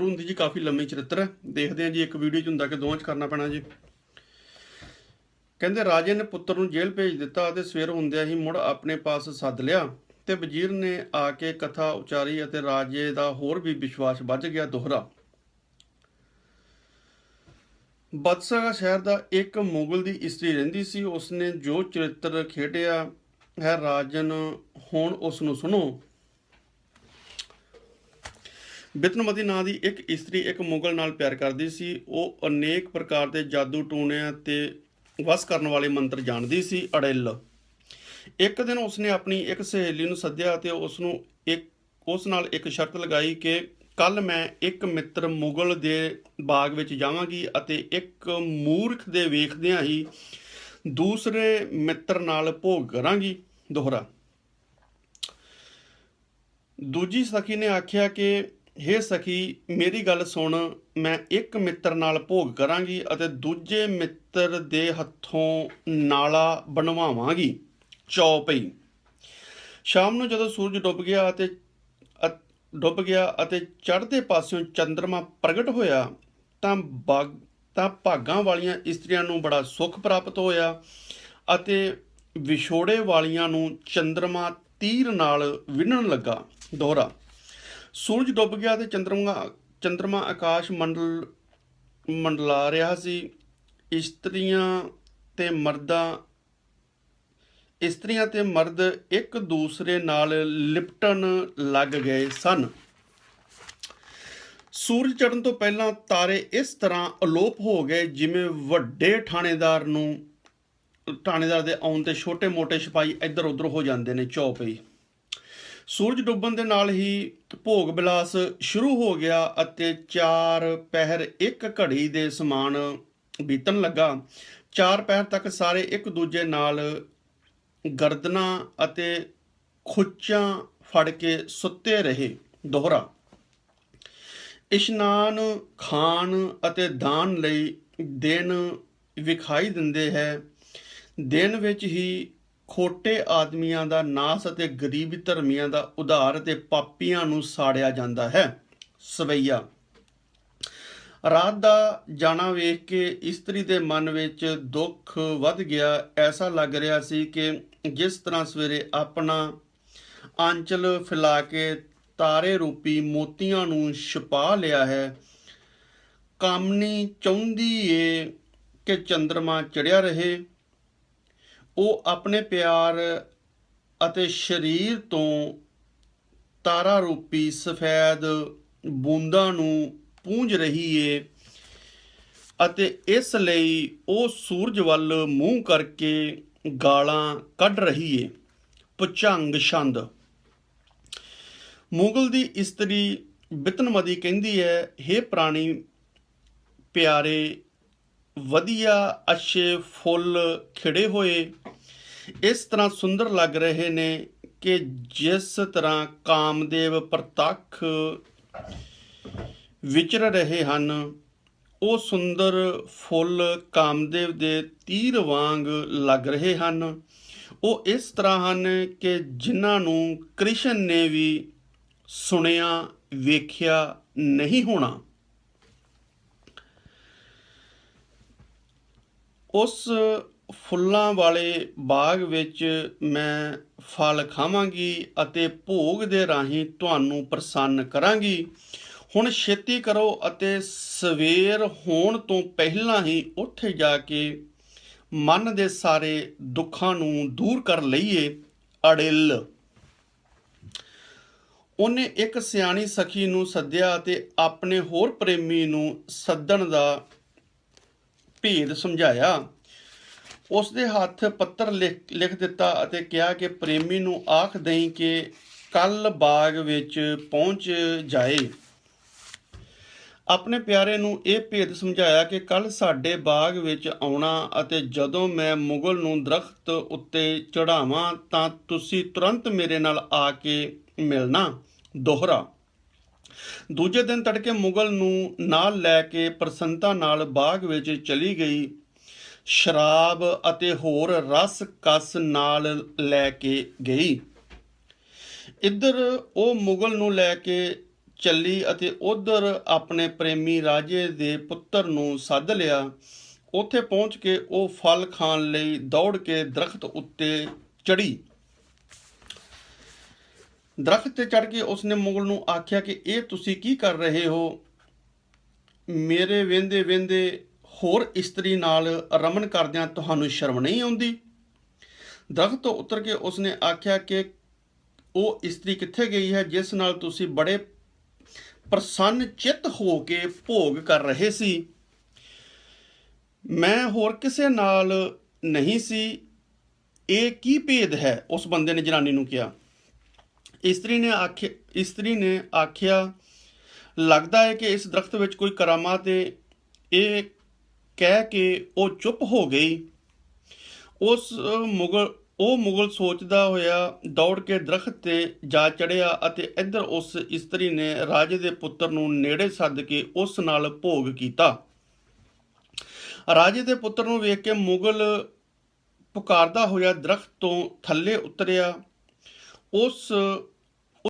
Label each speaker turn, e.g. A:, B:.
A: ਚਰਿੱਤਰ ਹੁੰਦੀ ਜੀ, ਕਾਫੀ ਲੰਮੀ ਚਰਿੱਤਰ ਹੈ। ਦੇਖਦੇ ਹਾਂ ਜੀ, ਇੱਕ ਵੀਡੀਓ ਚ ਹੁੰਦਾ ਕਿ ਦੋਵਾਂ ਚ ਕਰਨਾ ਪੈਣਾ ਜੀ। ਕਹਿੰਦੇ, ਰਾਜੇ ਨੇ ਪੁੱਤਰ ਨੂੰ ਜੇਲ੍ਹ ਭੇਜ ਦਿੱਤਾ ਅਤੇ ਸਵੇਰ ਹੁੰਦਿਆਂ ਹੀ ਮੁੜ ਆਪਣੇ ਪਾਸ ਸੱਦ ਲਿਆ ਤੇ ਵਜ਼ੀਰ ਨੇ ਆ ਕੇ ਕਥਾ ਉਚਾਰੀ ਅਤੇ ਰਾਜੇ ਦਾ ਹੋਰ ਵੀ ਵਿਸ਼ਵਾਸ ਵੱਜ ਗਿਆ ਦੋਹਰਾ। ਬਦਸਗਾ ਸ਼ਹਿਰ ਦਾ ਇੱਕ ਮੁਗਲ ਦੀ ਇਸਤਰੀ ਰਹਿੰਦੀ ਸੀ। ਉਸਨੇ ਜੋ ਚਰਿੱਤਰ ਖੇਡਿਆ ਹੈ ਰਾਜਨ, ਹੁਣ ਉਸ ਨੂੰ ਸੁਣੋ। ਬਿਤਨਮਤੀ ਨਾਂ ਦੀ ਇੱਕ ਇਸਤਰੀ ਇੱਕ ਮੁਗਲ ਨਾਲ ਪਿਆਰ ਕਰਦੀ ਸੀ। ਉਹ ਅਨੇਕ ਪ੍ਰਕਾਰ ਦੇ ਜਾਦੂ ਟੂਣਿਆਂ ਤੇ ਵਸ ਕਰਨ ਵਾਲੇ ਮੰਤਰ ਜਾਣਦੀ ਸੀ, ਅੜਿੱਲ। ਇੱਕ ਦਿਨ ਉਸਨੇ ਆਪਣੀ ਇੱਕ ਸਹੇਲੀ ਨੂੰ ਸੱਦਿਆ ਤੇ ਉਸ ਨੂੰ ਇੱਕ, ਉਸ ਨਾਲ ਇੱਕ ਸ਼ਰਤ ਲਗਾਈ ਕਿ ਕੱਲ ਮੈਂ ਇੱਕ ਮਿੱਤਰ ਮੁਗਲ ਦੇ ਬਾਗ ਵਿੱਚ ਜਾਵਾਂਗੀ ਅਤੇ ਇੱਕ ਮੂਰਖ ਦੇ ਵੇਖਦਿਆਂ ਹੀ ਦੂਸਰੇ ਮਿੱਤਰ ਨਾਲ ਭੋਗ ਕਰਾਂਗੀ। ਦੋਹਰਾ। ਦੂਜੀ ਸਖੀ ਨੇ ਆਖਿਆ ਕਿ ਹੇ ਸਖੀ, ਮੇਰੀ ਗੱਲ ਸੁਣ, ਮੈਂ ਇੱਕ ਮਿੱਤਰ ਨਾਲ ਭੋਗ ਕਰਾਂਗੀ ਅਤੇ ਦੂਜੇ ਮਿੱਤਰ ਦੇ ਹੱਥੋਂ ਨਾਲਾ ਬਣਵਾਵਾਂਗੀ। ਚੌਪਈ ਸ਼ਾਮ ਨੂੰ ਜਦੋਂ ਸੂਰਜ ਡੁੱਬ ਗਿਆ ਅਤੇ ਡੁੱਬ ਗਿਆ ਅਤੇ ਚੜ੍ਹਦੇ ਪਾਸਿਓਂ ਚੰ드ਰਮਾ ਪ੍ਰਗਟ ਹੋਇਆ, ਤਾਂ ਬਾਗ, ਤਾਂ ਭਾਗਾਂ ਵਾਲੀਆਂ ਇਸਤਰੀਆਂ ਨੂੰ ਬੜਾ ਸੁੱਖ ਪ੍ਰਾਪਤ ਹੋਇਆ ਅਤੇ ਵਿਛੋੜੇ ਵਾਲੀਆਂ ਨੂੰ ਚੰ드ਰਮਾ ਤੀਰ ਨਾਲ ਵਿੰਨਣ ਲੱਗਾ। ਦੋਹਰਾ। ਸੂਰਜ ਡੁੱਬ ਗਿਆ ਤੇ ਚੰਦਰਮਾ ਚੰਦਰਮਾ ਆਕਾਸ਼ ਮੰਡਲ, ਮੰਡਲਾ ਰਿਹਾ ਸੀ। ਇਸਤਰੀਆਂ ਤੇ ਮਰਦਾਂ, ਇਸਤਰੀਆਂ ਤੇ ਮਰਦ ਇੱਕ ਦੂਸਰੇ ਨਾਲ ਲਿਪਟਣ ਲੱਗ ਗਏ ਸਨ। ਸੂਰਜ ਚੜ੍ਹਨ ਤੋਂ ਪਹਿਲਾਂ ਤਾਰੇ ਇਸ ਤਰ੍ਹਾਂ ਅਲੋਪ ਹੋ ਗਏ ਜਿਵੇਂ ਵੱਡੇ ਥਾਣੇਦਾਰ ਨੂੰ ਥਾਣੇਦਾਰ ਦੇ ਆਉਣ ਤੇ ਛੋਟੇ-ਮੋਟੇ ਸਿਪਾਹੀ ਇੱਧਰ ਉੱਧਰ ਹੋ ਜਾਂਦੇ ਨੇ ਚੌਪਈ। ਸੂਰਜ ਡੁੱਬਣ ਦੇ ਨਾਲ ਹੀ ਭੋਗ ਬਿਲਾਸ ਸ਼ੁਰੂ ਹੋ ਗਿਆ ਅਤੇ ਚਾਰ ਪਹਿਰ ਇੱਕ ਘੜੀ ਦੇ ਸਮਾਨ ਬੀਤਣ ਲੱਗਾ। ਚਾਰ ਪਹਿਰ ਤੱਕ ਸਾਰੇ ਇੱਕ ਦੂਜੇ ਨਾਲ ਗਰਦਨਾਂ ਅਤੇ ਖੁੱਚਾਂ ਫੜ ਕੇ ਸੁੱਤੇ ਰਹੇ। ਦੋਹਰਾ। ਇਸ਼ਨਾਨ, ਖਾਣ ਅਤੇ ਦਾਨ ਲਈ ਦਿਨ ਵਿਖਾਈ ਦਿੰਦੇ ਹੈ। ਦਿਨ ਵਿੱਚ ਹੀ ਖੋਟੇ ਆਦਮੀਆਂ ਦਾ ਨਾਸ ਅਤੇ ਗਰੀਬ ਧਰਮੀਆਂ ਦਾ ਉਧਾਰ ਅਤੇ ਪਾਪੀਆਂ ਨੂੰ ਸਾੜਿਆ ਜਾਂਦਾ ਹੈ। ਸਵਈਆ। ਰਾਤ ਦਾ ਜਾਣਾ ਵੇਖ ਕੇ ਇਸਤਰੀ ਦੇ ਮਨ ਵਿੱਚ ਦੁੱਖ ਵੱਧ ਗਿਆ। ਐਸਾ ਲੱਗ ਰਿਹਾ ਸੀ ਕਿ ਜਿਸ ਤਰ੍ਹਾਂ ਸਵੇਰੇ ਆਪਣਾ ਆਂਚਲ ਫੈਲਾ ਕੇ ਤਾਰੇ ਰੂਪੀ ਮੋਤੀਆਂ ਨੂੰ ਛਪਾ ਲਿਆ ਹੈ, ਕਾਮਨੀ ਚਾਹੁੰਦੀ ਏ ਕਿ ਚੰ드ਰਮਾ ਚੜਿਆ ਰਹੇ। ਉਹ ਆਪਣੇ ਪਿਆਰ ਅਤੇ ਸਰੀਰ ਤੋਂ ਤਾਰਾ ਰੂਪੀ ਸਫੈਦ ਬੂੰਦਾਂ ਨੂੰ ਪੂੰਝ ਰਹੀ ਏ ਅਤੇ ਇਸ ਲਈ ਉਹ ਸੂਰਜ ਵੱਲ ਮੂੰਹ ਕਰਕੇ ਗਾਲਾਂ ਕੱਢ ਰਹੀ ਏ। ਪੁਚੰਗ ਛੰਦ। ਮੁਗਲ ਦੀ ਇਸਤਰੀ ਬਿਤਨਮਦੀ ਕਹਿੰਦੀ ਹੈ हे ਪ੍ਰਾਣੀ ਪਿਆਰੇ ਵਧੀਆ ਅੱਛੇ ਫੁੱਲ ਖਿੜੇ ਹੋਏ। ਇਸ ਤਰ੍ਹਾਂ ਸੁੰਦਰ ਲੱਗ ਰਹੇ ਨੇ ਕਿ ਜਿਸ ਤਰ੍ਹਾਂ ਕਾਮਦੇਵ ਪ੍ਰਤੱਖ ਵਿਚਰ ਰਹੇ ਹਨ, ਉਹ ਸੁੰਦਰ ਫੁੱਲ ਕਾਮਦੇਵ ਦੇ ਤੀਰ ਵਾਂਗ ਲੱਗ ਰਹੇ ਹਨ। ਉਹ ਇਸ ਤਰ੍ਹਾਂ ਹਨ ਕਿ ਜਿਨ੍ਹਾਂ ਨੂੰ ਕ੍ਰਿਸ਼ਨ ਨੇ ਵੀ ਸੁਣਿਆ, ਵੇਖਿਆ ਨਹੀਂ ਹੋਣਾ। ਉਸ ਫੁੱਲਾਂ ਵਾਲੇ ਬਾਗ ਵਿੱਚ ਮੈਂ ਫਲ ਖਾਵਾਂਗੀ ਅਤੇ ਭੋਗ ਦੇ ਰਾਹੀਂ ਤੁਹਾਨੂੰ ਪ੍ਰਸੰਨ ਕਰਾਂਗੀ। ਹੁਣ ਛੇਤੀ ਕਰੋ ਅਤੇ ਸਵੇਰ ਹੋਣ ਤੋਂ ਪਹਿਲਾਂ ਹੀ ਉੱਥੇ ਜਾ ਕੇ ਮਨ ਦੇ ਸਾਰੇ ਦੁੱਖਾਂ ਨੂੰ ਦੂਰ ਕਰ ਲਈਏ, ਅੜਿਲ। ਉਹਨੇ ਇੱਕ ਸਿਆਣੀ ਸਖੀ ਨੂੰ ਸੱਦਿਆ ਅਤੇ ਆਪਣੇ ਹੋਰ ਪ੍ਰੇਮੀ ਨੂੰ ਸੱਦਣ ਦਾ ਭੇਦ ਸਮਝਾਇਆ। ਉਸ ਦੇ ਹੱਥ ਪੱਤਰ ਲਿਖ ਲਿਖ ਦਿੱਤਾ ਅਤੇ ਕਿਹਾ ਕਿ ਪ੍ਰੇਮੀ ਨੂੰ ਆਖ ਦੇਈ ਕਿ ਕੱਲ ਬਾਗ ਵਿੱਚ ਪਹੁੰਚ ਜਾਏ। ਆਪਣੇ ਪਿਆਰੇ ਨੂੰ ਇਹ ਭੇਦ ਸਮਝਾਇਆ ਕਿ ਕੱਲ ਸਾਡੇ ਬਾਗ ਵਿੱਚ ਆਉਣਾ ਅਤੇ ਜਦੋਂ ਮੈਂ ਮੁਗਲ ਨੂੰ ਦਰਖਤ ਉੱਤੇ ਚੜਾਵਾਂ ਤਾਂ ਤੁਸੀਂ ਤੁਰੰਤ ਮੇਰੇ ਨਾਲ ਆ ਕੇ ਮਿਲਣਾ, ਦੋਹਰਾ। ਦੂਜੇ ਦਿਨ ਤੜਕੇ ਮੁਗਲ ਨੂੰ ਨਾਲ ਲੈ ਕੇ ਪ੍ਰਸੰਨਤਾ ਨਾਲ ਬਾਗ ਵਿੱਚ ਚਲੀ ਗਈ। ਸ਼ਰਾਬ ਅਤੇ ਹੋਰ ਰਸ ਕਸ ਨਾਲ ਲੈ ਕੇ ਗਈ। ਇੱਧਰ ਉਹ ਮੁਗਲ ਨੂੰ ਲੈ ਕੇ ਚੱਲੀ ਅਤੇ ਉਧਰ ਆਪਣੇ ਪ੍ਰੇਮੀ ਰਾਜੇ ਦੇ ਪੁੱਤਰ ਨੂੰ ਸੱਦ ਲਿਆ। ਉੱਥੇ ਪਹੁੰਚ ਕੇ ਉਹ ਫਲ ਖਾਣ ਲਈ ਦੌੜ ਕੇ ਦਰਖਤ ਉੱਤੇ ਚੜੀ ਦਰਖਤ ਤੇ ਚੜ ਕੇ ਉਸਨੇ ਮੁਗਲ ਨੂੰ ਆਖਿਆ ਕਿ ਇਹ ਤੁਸੀਂ ਕੀ ਕਰ ਰਹੇ ਹੋ? ਮੇਰੇ ਵੇਂਦੇ ਵੇਂਦੇ ਹੋਰ ਇਸਤਰੀ ਨਾਲ ਰਮਨ ਕਰਦਿਆਂ ਤੁਹਾਨੂੰ ਸ਼ਰਮ ਨਹੀਂ ਆਉਂਦੀ? ਦਰਖਤ ਤੋਂ ਉਤਰ ਕੇ ਉਸਨੇ ਆਖਿਆ ਕਿ ਉਹ ਇਸਤਰੀ ਕਿੱਥੇ ਗਈ ਹੈ, ਜਿਸ ਨਾਲ ਤੁਸੀਂ ਬੜੇ ਪ੍ਰਸੰਨ ਚਿੱਤ ਹੋ ਕੇ ਭੋਗ ਕਰ ਰਹੇ ਸੀ? ਮੈਂ ਹੋਰ ਕਿਸੇ ਨਾਲ ਨਹੀਂ ਸੀ। ਇਹ ਕੀ ਭੇਦ ਹੈ? ਉਸ ਬੰਦੇ ਨੇ ਜਨਾਨੀ ਨੂੰ ਕਿਹਾ। ਇਸਤਰੀ ਨੇ ਆਖਿਆ ਇਸਤਰੀ ਨੇ ਆਖਿਆ, ਲੱਗਦਾ ਹੈ ਕਿ ਇਸ ਦਰਖਤ ਵਿੱਚ ਕੋਈ ਕਰਾਮਾਤ ਹੈ। ਇਹ ਕਹਿ ਕੇ ਉਹ ਚੁੱਪ ਹੋ ਗਈ। ਉਸ ਮੁਗਲ ਉਹ ਮੁਗਲ ਸੋਚਦਾ ਹੋਇਆ ਦੌੜ ਕੇ ਦਰਖਤ ਤੇ ਜਾ ਚੜਿਆ ਅਤੇ ਇੱਧਰ ਉਸ ਇਸਤਰੀ ਨੇ ਰਾਜੇ ਦੇ ਪੁੱਤਰ ਨੂੰ ਨੇੜੇ ਸੱਦ ਕੇ ਉਸ ਨਾਲ ਭੋਗ ਕੀਤਾ। ਰਾਜੇ ਦੇ ਪੁੱਤਰ ਨੂੰ ਵੇਖ ਕੇ ਮੁਗਲ ਪੁਕਾਰਦਾ ਹੋਇਆ ਦਰਖਤ ਤੋਂ ਥੱਲੇ ਉਤਰਿਆ। ਉਸ